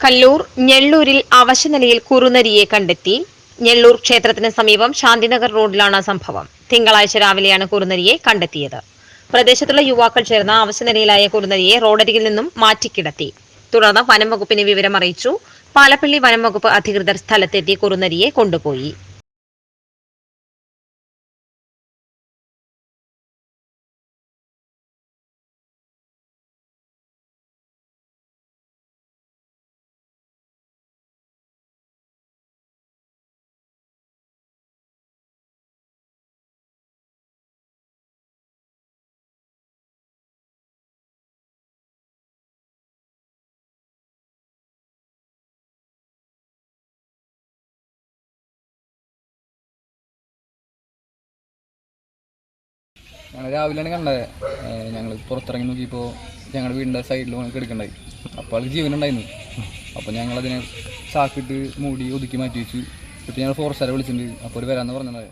കല്ലൂർ ഞെള്ളൂരിൽ അവശനിലയിൽ കുറുനരിയെ കണ്ടെത്തി. ഞെള്ളൂർ ക്ഷേത്രത്തിന് സമീപം ശാന്തിനഗർ റോഡിലാണ് സംഭവം. തിങ്കളാഴ്ച രാവിലെയാണ് കുറുനരിയെ കണ്ടെത്തിയത്. പ്രദേശത്തുള്ള യുവാക്കൾ ചേർന്ന് അവശനിലയിലായ കുറുനരിയെ റോഡരികിൽ നിന്നും മാറ്റിക്കിടത്തി. തുടർന്ന് വനം വകുപ്പിനെ വിവരം അറിയിച്ചു പാലപ്പള്ളി വനം വകുപ്പ് അധികൃതർ സ്ഥലത്തെത്തി കുറുനരിയെ കൊണ്ടുപോയി. ഞങ്ങൾ രാവിലെയാണ് കണ്ടത്. ഞങ്ങൾ പുറത്തിറങ്ങി നോക്കിയപ്പോൾ ഞങ്ങളുടെ വീടിന്റെ സൈഡിൽ വന്ന് കിടക്കണ്ടായി. അപ്പോൾ ആൾക്ക് ജീവനുണ്ടായിരുന്നു. അപ്പോൾ ഞങ്ങളതിനെ ചാക്കിട്ട് മൂടി ഒതുക്കി മാറ്റി വെച്ചു. ഇപ്പോൾ ഞങ്ങൾ ഫോറസ്റ്റുകാരെ വിളിച്ചിട്ടുണ്ട്. അപ്പോൾ ഒരു വരാമെന്ന് പറഞ്ഞത്.